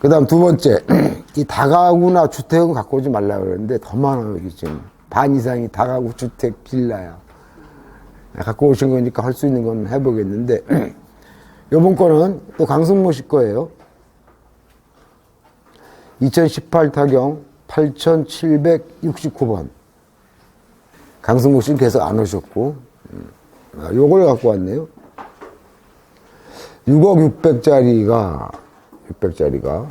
그 다음 두 번째, 이 다가구나 주택은 갖고 오지 말라 그러는데 더 많아요, 여기 지금. 반 이상이 다가구, 주택, 빌라야. 갖고 오신 거니까 할 수 있는 건 해보겠는데, 요번 거는 또 강승모 씨 거예요. 2018 타경 8769번. 강승모 씨는 계속 안 오셨고, 음, 아, 요걸 갖고 왔네요. 6억 600짜리가, 600짜리가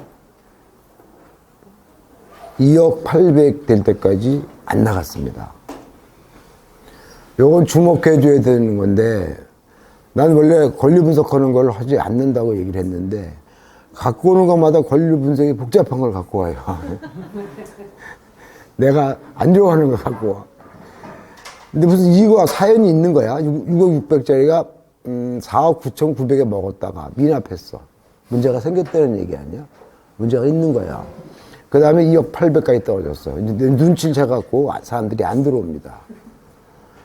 2억 800 될 때까지 안 나갔습니다. 요건 주목해 줘야 되는 건데, 난 원래 권리 분석하는 걸 하지 않는다고 얘기를 했는데, 갖고 오는 것마다 권리 분석이 복잡한 걸 갖고 와요. 내가 안 좋아하는 걸 갖고 와. 근데 무슨 이유가 사연이 있는 거야. 6억 600짜리가 음, 4억 9천 9백에 먹었다가 미납했어. 문제가 생겼다는 얘기 아니야? 문제가 있는 거야. 그 다음에 2억 8백까지 떨어졌어. 이제 내 눈치를 채갖고 사람들이 안 들어옵니다.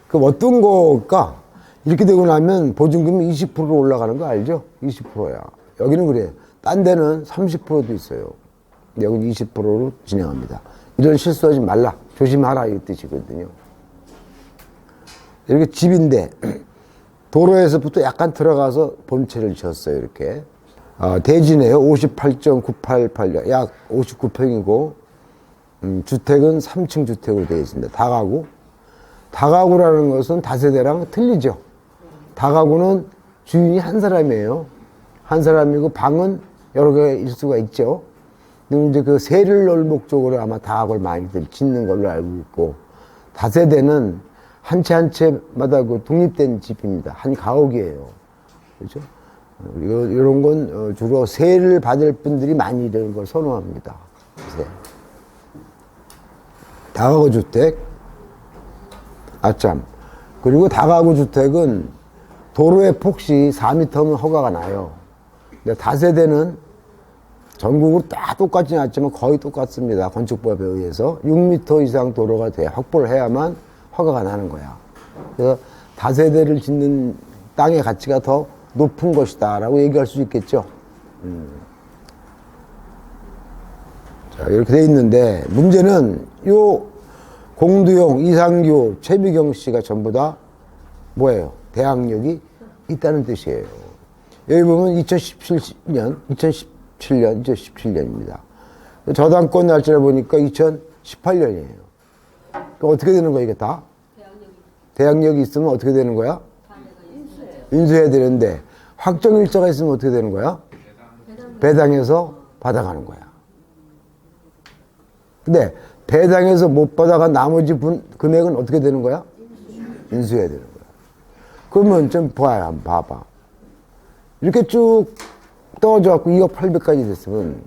그럼 어떤 거가 이렇게 되고 나면 보증금이 20%로 올라가는 거 알죠? 20%야. 여기는 그래. 딴 데는 30%도 있어요. 여기는 20%로 진행합니다. 이런 실수하지 말라. 조심하라. 이 뜻이거든요. 이렇게 집인데 도로에서부터 약간 들어가서 본체를 지었어요 이렇게 아, 대지네요. 58.988약 약 59평이고 음, 주택은 3층 주택으로 되어 있습니다. 다가구. 다가구라는 것은 다세대랑 틀리죠. 다가구는 주인이 한 사람이에요. 한 사람이고 방은 여러 개일 수가 있죠. 근데 이제 그 세를 넣을 목적으로 아마 다가구를 많이들 짓는 걸로 알고 있고 다세대는 한 채 한 채마다 그 독립된 집입니다. 한 가옥이에요. 그렇죠? 이런 건 어, 주로 세를 받을 분들이 많이 이런 걸 선호합니다. 세. 다가구 주택, 아참. 그리고 다가구 주택은 도로의 폭시 4m면 허가가 나요. 근데 다세대는 전국으로 다 똑같지는 않지만 거의 똑같습니다. 건축법에 의해서 6m 이상 도로가 돼 확보를 해야만 허가가 나는 거야. 그래서 다세대를 짓는 땅의 가치가 더 높은 것이다 라고 얘기할 수 있겠죠. 음. 자, 이렇게 돼 있는데 문제는 요 공두용, 이상규, 최미경 씨가 전부 다 뭐예요? 대학력이 있다는 뜻이에요. 여기 보면 2017년, 2017년, 2017년입니다. 저당권 날짜를 보니까 2018년이에요. 그 어떻게 되는 거야, 이게 다? 대학력이 있으면 어떻게 되는 거야? 인수해야 되는데, 확정 일자가 있으면 어떻게 되는 거야? 배당해서 받아가는 거야. 근데, 배당해서 못 받아간 나머지 분, 금액은 어떻게 되는 거야? 인수해야 되는 거야. 그러면 좀 봐야, 한번 봐봐. 이렇게 쭉 떨어져갖고 2억 800까지 됐으면,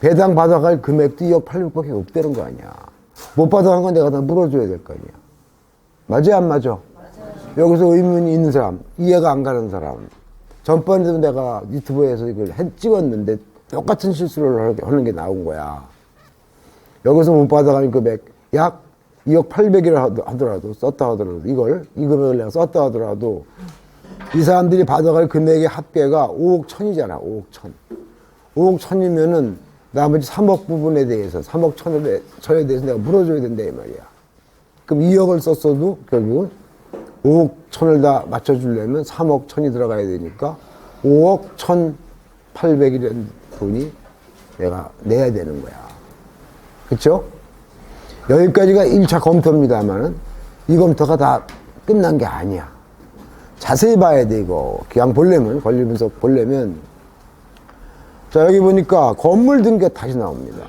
배당 받아갈 금액도 2억 800밖에 없다는 거 아니야. 못 받아간 건 내가 다 물어줘야 될 거 아니야. 맞아, 안 맞아? 여기서 의문이 있는 사람, 이해가 안 가는 사람. 전번에도 내가 유튜브에서 이걸 해- 찍었는데 똑같은 실수를 하는 게 나온 거야. 여기서 못 받아가는 금액 약 2억 800이라 하더라도 썼다 하더라도 이걸 이 금액을 내가 썼다 하더라도 이 사람들이 받아갈 금액의 합계가 5억 천이잖아. 5억 천. 5억 천이면은 나머지 3억 부분에 대해서 3억 천에, 대- 천에 대해서 내가 물어줘야 된다 이 말이야. 그럼 2억을 썼어도 결국은 5억 천을 다 맞춰주려면 3억 천이 들어가야 되니까 5억 천 8백이라는 돈이 내가 내야 되는 거야. 그쵸? 여기까지가 1차 검토입니다만은 이 검토가 다 끝난 게 아니야. 자세히 봐야 돼, 이거. 그냥 보려면, 권리 분석 보려면. 자, 여기 보니까 건물 등기가 다시 나옵니다.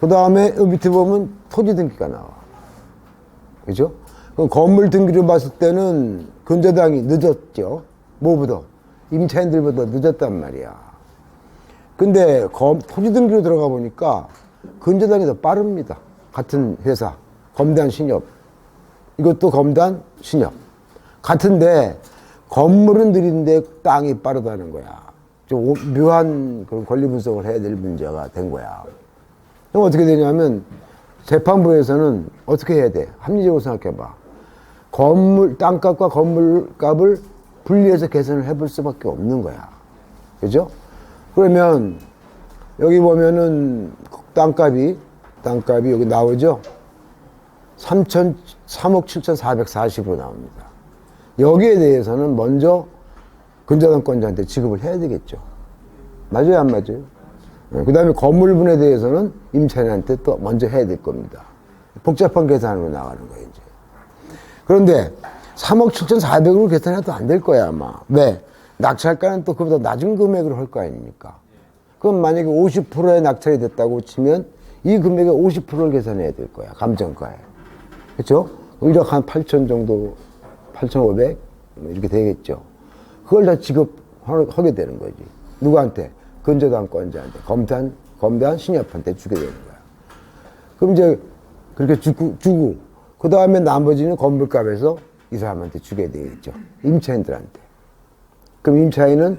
그 다음에 밑에 보면 토지 등기가 나와. 그죠? 그럼 건물 등기를 봤을 때는 근저당이 늦었죠. 뭐보다? 임차인들보다 늦었단 말이야. 근데 검, 토지 등기로 들어가 보니까 근저당이 더 빠릅니다. 같은 회사. 검단 신협. 이것도 검단 신협. 같은데 건물은 느린데 땅이 빠르다는 거야. 좀 오- 묘한 그런 권리 분석을 해야 될 문제가 된 거야. 그럼 어떻게 되냐면 재판부에서는 어떻게 해야 돼? 합리적으로 생각해봐. 건물, 땅값과 건물값을 분리해서 계산을 해볼 수밖에 없는 거야. 그죠? 그러면 여기 보면은 땅값이, 땅값이 여기 나오죠? 3천, 3억 7,440으로 나옵니다. 여기에 대해서는 먼저 근저당권자한테 지급을 해야 되겠죠. 맞아요, 안 맞아요? 그 다음에 건물분에 대해서는 임차인한테 또 먼저 해야 될 겁니다. 복잡한 계산으로 나가는 거예요, 이제. 그런데 3억 7,400으로 계산해도 안 될 거야, 아마. 왜? 낙찰가는 또 그보다 낮은 금액으로 할거 아닙니까? 그럼 만약에 50%의 낙찰이 됐다고 치면 이 금액의 50%를 계산해야 될 거야, 감정가에. 그렇죠? 1억 한 8천 정도, 8,500뭐 이렇게 되겠죠. 그걸 다 지급하게 되는 거지. 누구한테? 근저당권자한테, 검단, 검단 신협한테 주게 되는 거야. 그럼 이제 그렇게 주고, 주고 그 다음에 나머지는 건물값에서 이 사람한테 주게 되겠죠. 임차인들한테. 그럼 임차인은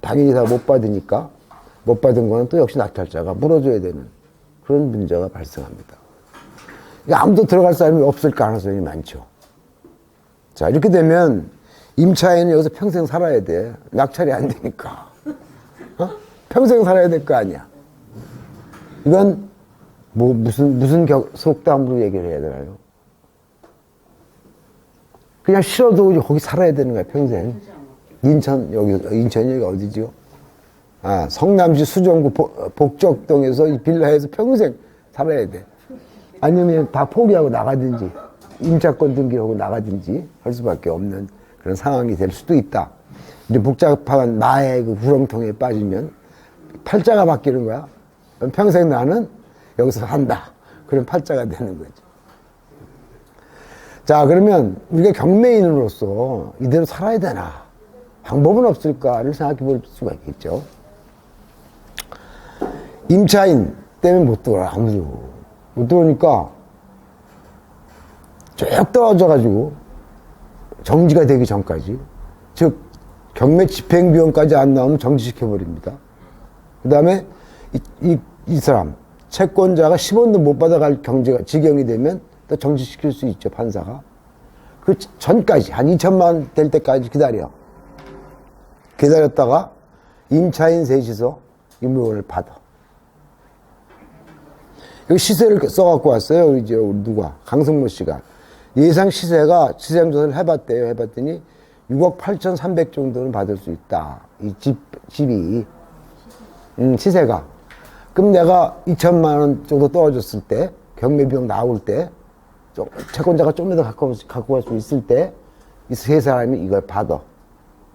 당연히 다 못 받으니까 못 받은 거는 또 역시 낙찰자가 물어줘야 되는 그런 문제가 발생합니다. 아무도 들어갈 사람이 없을 가능성이 많죠. 자, 이렇게 되면 임차인은 여기서 평생 살아야 돼. 낙찰이 안 되니까. 어? 평생 살아야 될 거 아니야. 이건 뭐 무슨 무슨 격, 속담으로 얘기를 해야 되나요? 그냥 싫어도 거기 살아야 되는 거야 평생. 인천 여기 인천 여기 어디죠? 아 성남시 수정구 복- 복적동에서 이 빌라에서 평생 살아야 돼. 아니면 다 포기하고 나가든지 임차권 등기하고 나가든지 할 수밖에 없는 그런 상황이 될 수도 있다. 이제 복잡한 나의 그 구렁텅이에 빠지면 팔자가 바뀌는 거야. 평생 나는 여기서 산다. 그런 팔자가 되는 거지. 자, 그러면 우리가 경매인으로서 이대로 살아야 되나? 방법은 없을까를 생각해 볼 수가 있겠죠. 임차인 때문에 못 들어와, 아무도. 못 들어오니까 쭉 떨어져가지고 정지가 되기 전까지. 즉, 경매 집행 비용까지 안 나오면 정지시켜버립니다. 그 다음에 이, 이, 이 사람, 채권자가 10원도 못 받아갈 경제가, 지경이 되면 또 정지시킬 수 있죠, 판사가. 그 전까지, 한 2천만 원될 때까지 기다려. 기다렸다가 임차인 셋이서 이 물건을 받아. 여기 시세를 써갖고 왔어요. 이제 누가? 강성모 씨가. 예상 시세가 시장조사를 해봤대요. 해봤더니 6억 8천3백 정도는 받을 수 있다. 이 집, 집이. 음, 시세가. 그럼 내가 2천만 원 정도 떨어졌을 때, 경매 비용 나올 때, 좀, 채권자가 좀더 갖고, 갖고 갈 수 있을 때, 이 세 사람이 이걸 받아.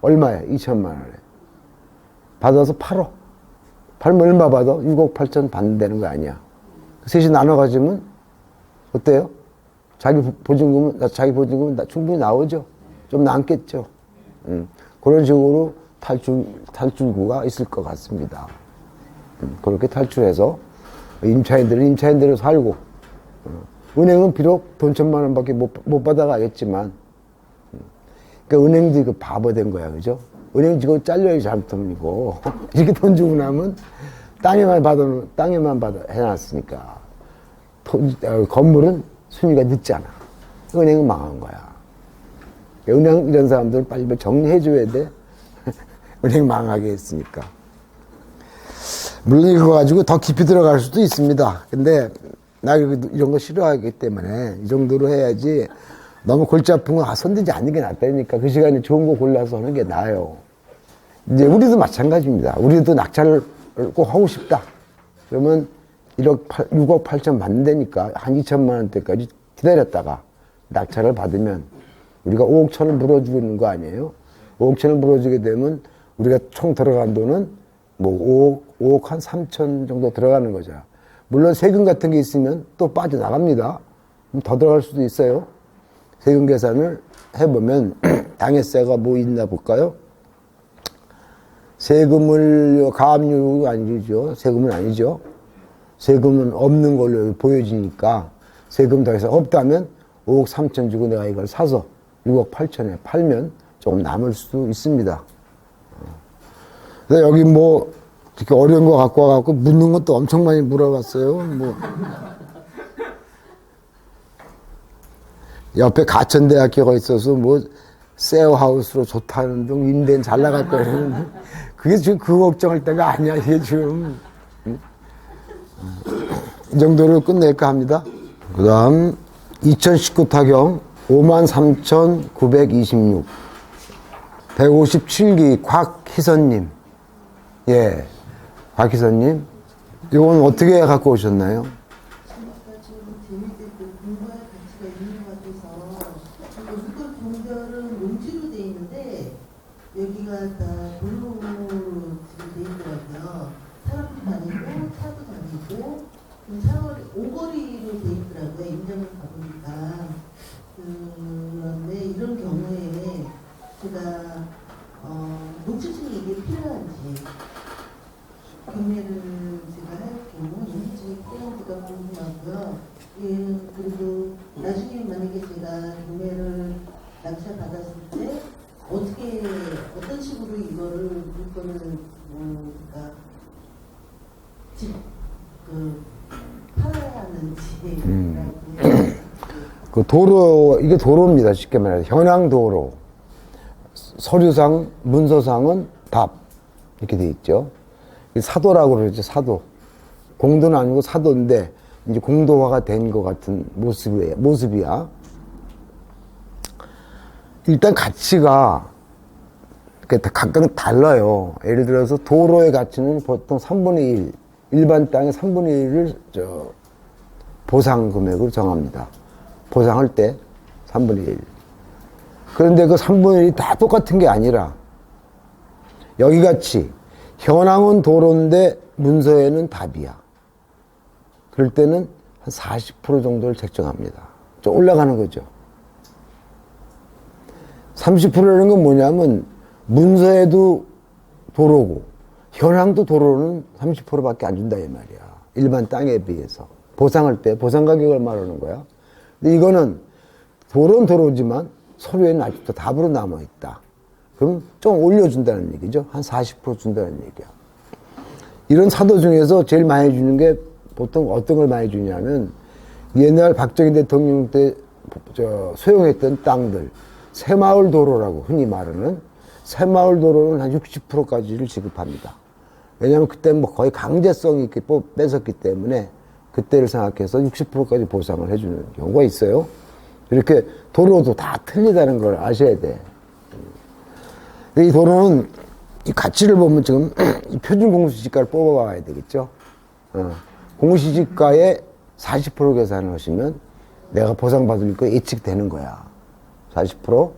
얼마에? 2천만 원에. 받아서 팔어. 팔면 얼마 받아? 6억 8천 받는다는 거 아니야. 그 셋이 나눠 가지면 어때요? 자기 보- 보증금은, 나- 자기 보증금은 나- 충분히 나오죠? 좀 남겠죠? 음, 그런 식으로 탈출, 탈출구가 있을 것 같습니다. 음, 그렇게 탈출해서 임차인들은 임차인대로 살고, 어, 은행은 비록 돈 천만 원밖에 못, 못 받아가겠지만, 음, 그러니까 은행도 이거 바보 된 거야, 그죠? 은행 직원 잘려야 잘못이고, 이렇게 돈 주고 나면 땅에만 받아, 땅에만 받아 해놨으니까, 돈, 어, 건물은 순위가 늦잖아. 은행은 망한 거야. 은행 이런 사람들 빨리 정리해줘야 돼. 은행 망하게 했으니까. 물론 이거 가지고 더 깊이 들어갈 수도 있습니다. 근데 나 이런 거 싫어하기 때문에 이 정도로 해야지 너무 골치 아픈 거 아, 손대지 않는 게 낫다니까 그 시간에 좋은 거 골라서 하는 게 나아요. 이제 우리도 마찬가지입니다. 우리도 낙찰을 꼭 하고 싶다. 그러면 1억 8, 6억 8천 받는다니까 한 2천만 원대까지 기다렸다가 낙찰을 받으면 우리가 5억 천을 물어주고 있는 거 아니에요? 5억 천을 물어주게 되면 우리가 총 들어간 돈은 뭐 5억, 5억 한 3천 정도 들어가는 거죠. 물론 세금 같은 게 있으면 또 빠져나갑니다. 더 들어갈 수도 있어요. 세금 계산을 해보면 양해세가 뭐 있나 볼까요? 세금을 가압류 아니죠. 세금은 아니죠. 세금은 없는 걸로 보여지니까 세금 더 이상 없다면 5억 3천 주고 내가 이걸 사서 6억 8천에 팔면 조금 남을 수도 있습니다. 근데 여기 뭐 이렇게 어려운 거 갖고 와갖고 묻는 것도 엄청 많이 물어봤어요. 뭐 옆에 가천대학교가 있어서 뭐 세어하우스로 좋다는 등 임대는 잘 나갈 거라는 그게 지금 그 걱정할 때가 아니야, 이게 지금. 응? 이 정도로 끝낼까 합니다. 그 다음, 2019 타경 53,926. 157기 곽희선님. 예. 곽희선님. 이건 어떻게 갖고 오셨나요? 그러니까 지금 재밌게 공부할 가치가 있는 것 같아서 이거 물건 종결은 용지로 돼 있는데 여기가 다 돌로 지금 돼 있더라고요. 사람도 다니고 차도 다니고 좀 사거리 오거리로 돼 있더라고요. 임장을 가보니까 그런데 이런 경우에 제가 어, 녹취증이 이게 필요한지 경매를 제가 할 경우 용지증이 필요한지가 궁금하고요. 예, 그리고 나중에 만약에 제가 경매를 낙찰 받았을 때 어떻게 어떤 식으로 이거를 물건을 뭐 그러니까 집그 팔아야 하는지 그 도로, 이게 도로입니다. 쉽게 말해서. 현황 도로. 서류상, 문서상은 답. 이렇게 돼 있죠. 이 사도라고 그러죠, 사도. 공도는 아니고 사도인데, 이제 공도화가 된 것 같은 모습이야. 모습이야. 일단 가치가, 그 각각 달라요. 예를 들어서 도로의 가치는 보통 3분의 1, 일반 땅의 3분의 1을 저, 보상 금액으로 정합니다. 보상할 때 3분의 1. 그런데 그 3분의 1이 다 똑같은 게 아니라 여기 같이 현황은 도로인데 문서에는 답이야. 그럴 때는 한 40% 정도를 책정합니다. 좀 올라가는 거죠. 30%라는 건 뭐냐면 문서에도 도로고 현황도 도로는 30%밖에 안 준다 이 말이야. 일반 땅에 비해서. 보상할 때 보상 가격을 말하는 거야. 근데 이거는 도로는 도로지만 서류에는 아직도 답으로 남아 있다. 그럼 좀 올려준다는 얘기죠. 한 40% 준다는 얘기야. 이런 사도 중에서 제일 많이 주는 게 보통 어떤 걸 많이 주냐면 옛날 박정희 대통령 때저 소용했던 땅들 새마을 도로라고 흔히 말하는 새마을 도로는 한 60%까지를 지급합니다. 왜냐하면 그때 뭐 거의 강제성 있게 뽑- 뺏었기 때문에 그때를 생각해서 60%까지 보상을 해주는 경우가 있어요. 이렇게 도로도 다 틀리다는 걸 아셔야 돼. 이 도로는 이 가치를 보면 지금 이 표준 공시지가를 뽑아봐야 되겠죠. 어. 공시지가의 40% 계산을 하시면 내가 보상받을 거 예측되는 거야. 40%?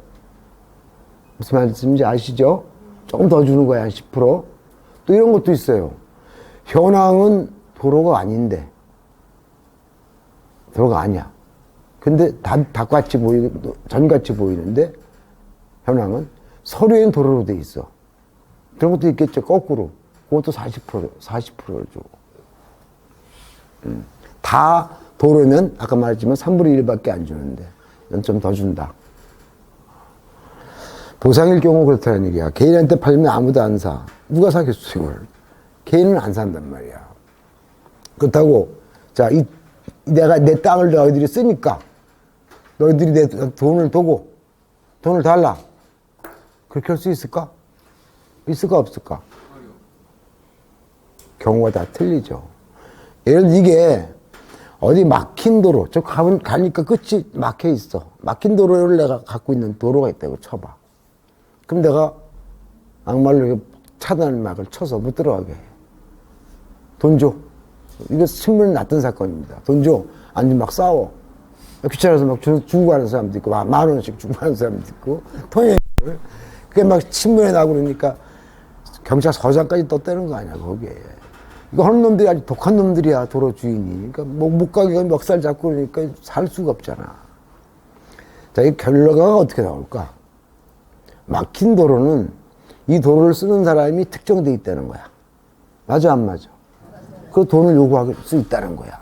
무슨 말씀인지 아시죠? 조금 더 주는 거야, 한 10%. 또 이런 것도 있어요. 현황은 도로가 아닌데, 도로가 아니야. 근데 다, 닭같이 보이고, 전같이 보이는데, 현황은 서류엔 도로로 돼 있어. 그런 것도 있겠죠, 거꾸로. 그것도 40%, 40%를 주고. 음. 다 도로면, 아까 말했지만 3분의 1밖에 안 주는데, 이건 좀더 준다. 보상일 경우 그렇다는 얘기야. 개인한테 팔면 아무도 안 사. 누가 사겠어, 이걸. 개인은 안 산단 말이야. 그렇다고, 자, 이, 내가 내 땅을 너희들이 쓰니까, 너희들이 내 돈을 두고, 돈을 달라. 그렇게 할 수 있을까? 있을까, 없을까? 경우가 다 틀리죠. 예를 이게, 어디 막힌 도로, 저 가면, 가니까 끝이 막혀 있어. 막힌 도로를 내가 갖고 있는 도로가 있다고 쳐봐. 그럼 내가 악말로 차단막을 쳐서 못 들어가게 해. 돈 줘. 이거 신문에 났던 사건입니다. 돈 줘. 아니면 막 싸워. 귀찮아서 막 주, 주고 가는 사람도 있고, 만, 만 원씩 주고 가는 사람도 있고, 통행을. 그게 막 신문에 나고 그러니까 경찰서장까지 떴다는 거 아니야, 거기에. 이거 하는 놈들이 아주 독한 놈들이야, 도로 주인이. 그러니까 뭐, 못 가게 멱살 잡고 그러니까 살 수가 없잖아. 자, 이 결과가 어떻게 나올까? 막힌 도로는 이 도로를 쓰는 사람이 특정돼 있다는 거야. 맞아, 안 맞아? 그 돈을 요구할 수 있다는 거야.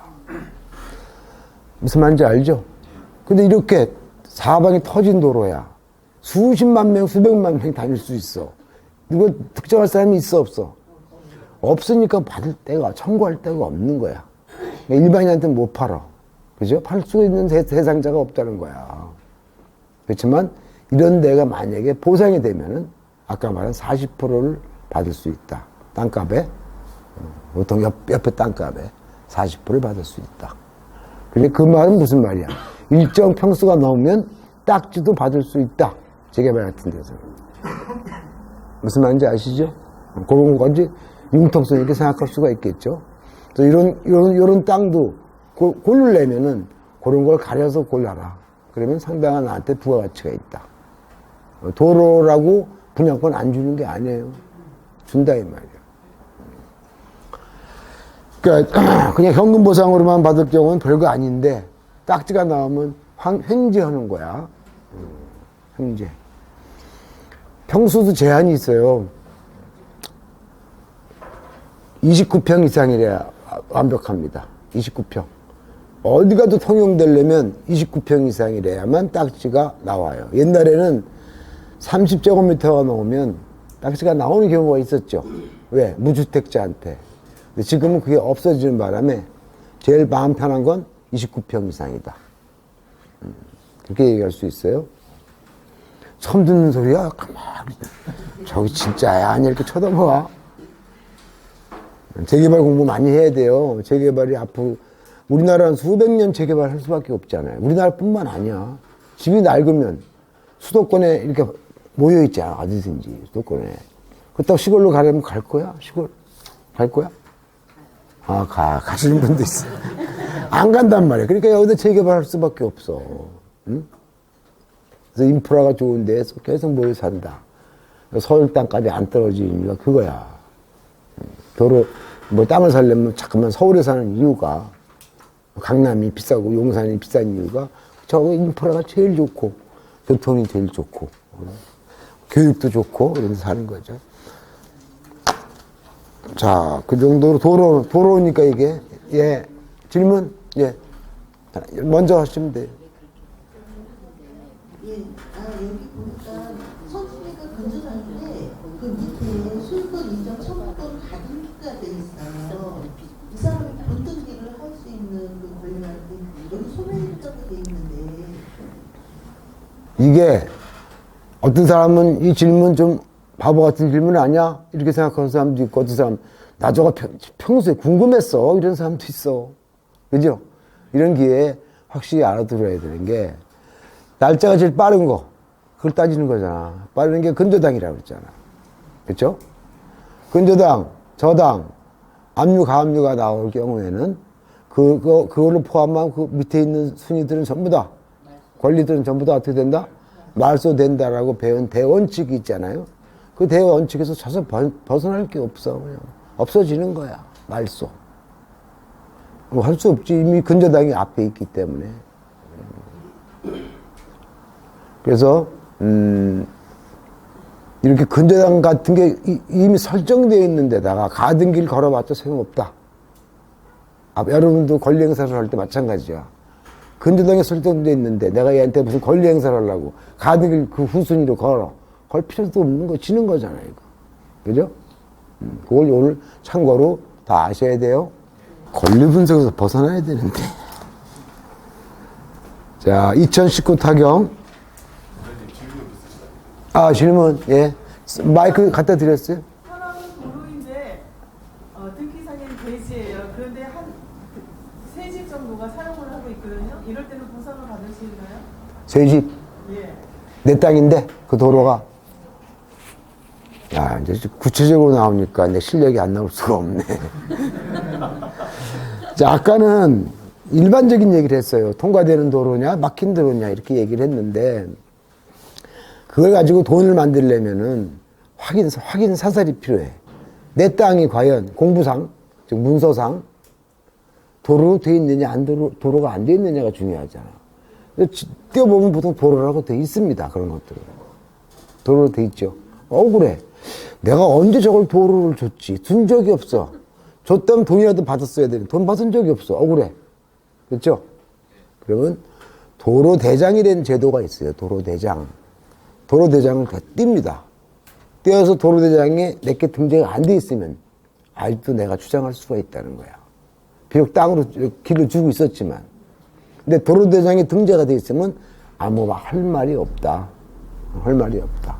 무슨 말인지 알죠? 근데 이렇게 사방이 터진 도로야. 수십만 명, 수백만 명 다닐 수 있어. 이거 특정할 사람이 있어, 없어? 없으니까 받을 데가, 청구할 데가 없는 거야. 그러니까 일반인한테는 못 팔아. 그죠? 팔 수 있는 대- 대상자가 없다는 거야. 그렇지만 이런 데가 만약에 보상이 되면은 아까 말한 40%를 받을 수 있다. 땅값에 어, 보통 옆, 옆에 땅값에 40%를 받을 수 있다. 근데 그 말은 무슨 말이야? 일정 평수가 넘으면 딱지도 받을 수 있다. 재개발 같은 데서. 무슨 말인지 아시죠? 그런 건지 융통성 이렇게 생각할 수가 있겠죠. 그래서 이런, 이런, 이런 땅도 고, 고르려면은 그런 걸 가려서 골라라. 그러면 상당한 나한테 부가가치가 있다. 도로라고 분양권 안 주는 게 아니에요. 준다, 이 말이야. 그러니까 그냥 현금 보상으로만 받을 경우는 별거 아닌데 딱지가 나오면 황, 횡재하는 거야. 음, 횡재. 평수도 제한이 있어요. 29평 이상이래야 완벽합니다. 29평. 어디 가도 통용되려면 29평 이상이래야만 딱지가 나와요. 옛날에는 30제곱미터가 넘으면 딱지가 나오는 경우가 있었죠. 왜? 무주택자한테. 근데 지금은 그게 없어지는 바람에 제일 마음 편한 건 29평 이상이다. 음, 그렇게 얘기할 수 있어요. 처음 듣는 소리야? 가만히. 저기 진짜야? 아니, 이렇게 쳐다봐. 재개발 공부 많이 해야 돼요. 재개발이 앞으로 우리나라는 수백 년 재개발 할 수밖에 없잖아요. 우리나라뿐만 아니야. 집이 낡으면 수도권에 이렇게 모여 있잖아. 어디든지 수도권에. 그렇다고 시골로 가려면 갈 거야? 시골 갈 거야? 아, 가 가시는 분도 있어. 안 간단 말이야. 그러니까 여기다 재개발 할 수밖에 없어. 응? 그래서 인프라가 좋은 데에서 계속 모여 산다. 서울 땅값이 안 떨어지는 이유가 그거야. 도로 뭐 땅을 살려면 잠깐만 서울에 사는 이유가 강남이 비싸고 용산이 비싼 이유가 저 인프라가 제일 좋고 교통이 제일 좋고 어, 교육도 좋고 이런 데 사는 거죠. 자, 그 정도로 도로 도로니까 이게 예 질문 예 먼저 하시면 돼요. 예, 아 여기 보니까 그 밑에 술권 인정 청구권 가등기가 돼 있어요. 이 사람이 본등기를 할수 있는 그 권리한테 여기 소매입자도 돼 있는데 이게 어떤 사람은 이 질문 좀 바보 같은 질문 아니야? 이렇게 생각하는 사람도 있고 어떤 사람 나 저거 평, 평소에 궁금했어 이런 사람도 있어 그죠? 이런 기회에 확실히 알아들어야 되는 게 날짜가 제일 빠른 거 그걸 따지는 거잖아 빠른 게 근저당이라고 그랬잖아 그렇죠? 근저당, 저당, 압류, 가압류가 나올 경우에는 그, 그, 그거를 포함한 그 밑에 있는 순위들은 전부 다, 권리들은 전부 다 어떻게 된다? 말소된다라고 배운 대원칙이 있잖아요. 그 대원칙에서 자서 벗어날 게 없어. 그냥. 없어지는 거야. 말소. 뭐 할 수 없지. 이미 근저당이 앞에 있기 때문에. 그래서, 음, 이렇게 근저당 같은 게 이- 이미 설정되어 있는 데다가 가등기를 걸어봤자 소용없다. 아, 여러분도 권리 행사를 할 때 마찬가지야. 근저당에 설정되어 있는데 내가 얘한테 무슨 권리 행사를 하려고 가등기를 그 후순위로 걸어. 걸 필요도 없는 거, 지는 거잖아, 이거. 그죠? 음, 그걸 오늘 참고로 다 아셔야 돼요. 권리 분석에서 벗어나야 되는데. 자, 2019 타경. 아, 질문, 예. 마이크 갖다 드렸어요? 도로인데 어, 등기상에는 대지예요. 그런데 한 세 집 정도가 사용을 하고 있거든요. 이럴 때는 보상을 받으시나요? 새 집, 예. 내 땅인데, 그 도로가. 야, 이제 구체적으로 나오니까 내 실력이 안 나올 수가 없네. 자, 아까는 일반적인 얘기를 했어요. 통과되는 도로냐, 막힌 도로냐, 이렇게 얘기를 했는데, 그걸 가지고 돈을 만들려면은 확인, 확인 사살이 필요해. 내 땅이 과연 공부상, 즉 문서상, 도로로 돼 있느냐, 안 도로, 도로가 안 돼 있느냐가 중요하잖아. 뛰어보면 보통 도로라고 돼 있습니다. 그런 것들은. 도로로 돼 있죠. 억울해. 내가 언제 저걸 도로를 줬지? 준 적이 없어. 줬다면 돈이라도 받았어야 되는데 돈 받은 적이 없어. 억울해. 그렇죠? 그러면 도로 대장이라는 제도가 있어요. 도로 대장. 도로 대장을 다 띱니다. 떼어서 도로 대장에 내게 등재가 안 돼 있으면 아직도 내가 주장할 수가 있다는 거야. 비록 땅으로 길을 주고 있었지만. 근데 도로 대장에 등재가 돼 있으면 아무 할 말이 없다. 할 말이 없다.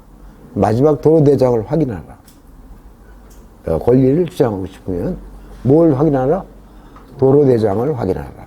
마지막 도로대장을 확인하라. 어, 권리를 주장하고 싶으면 뭘 확인하라? 도로대장을 확인하라.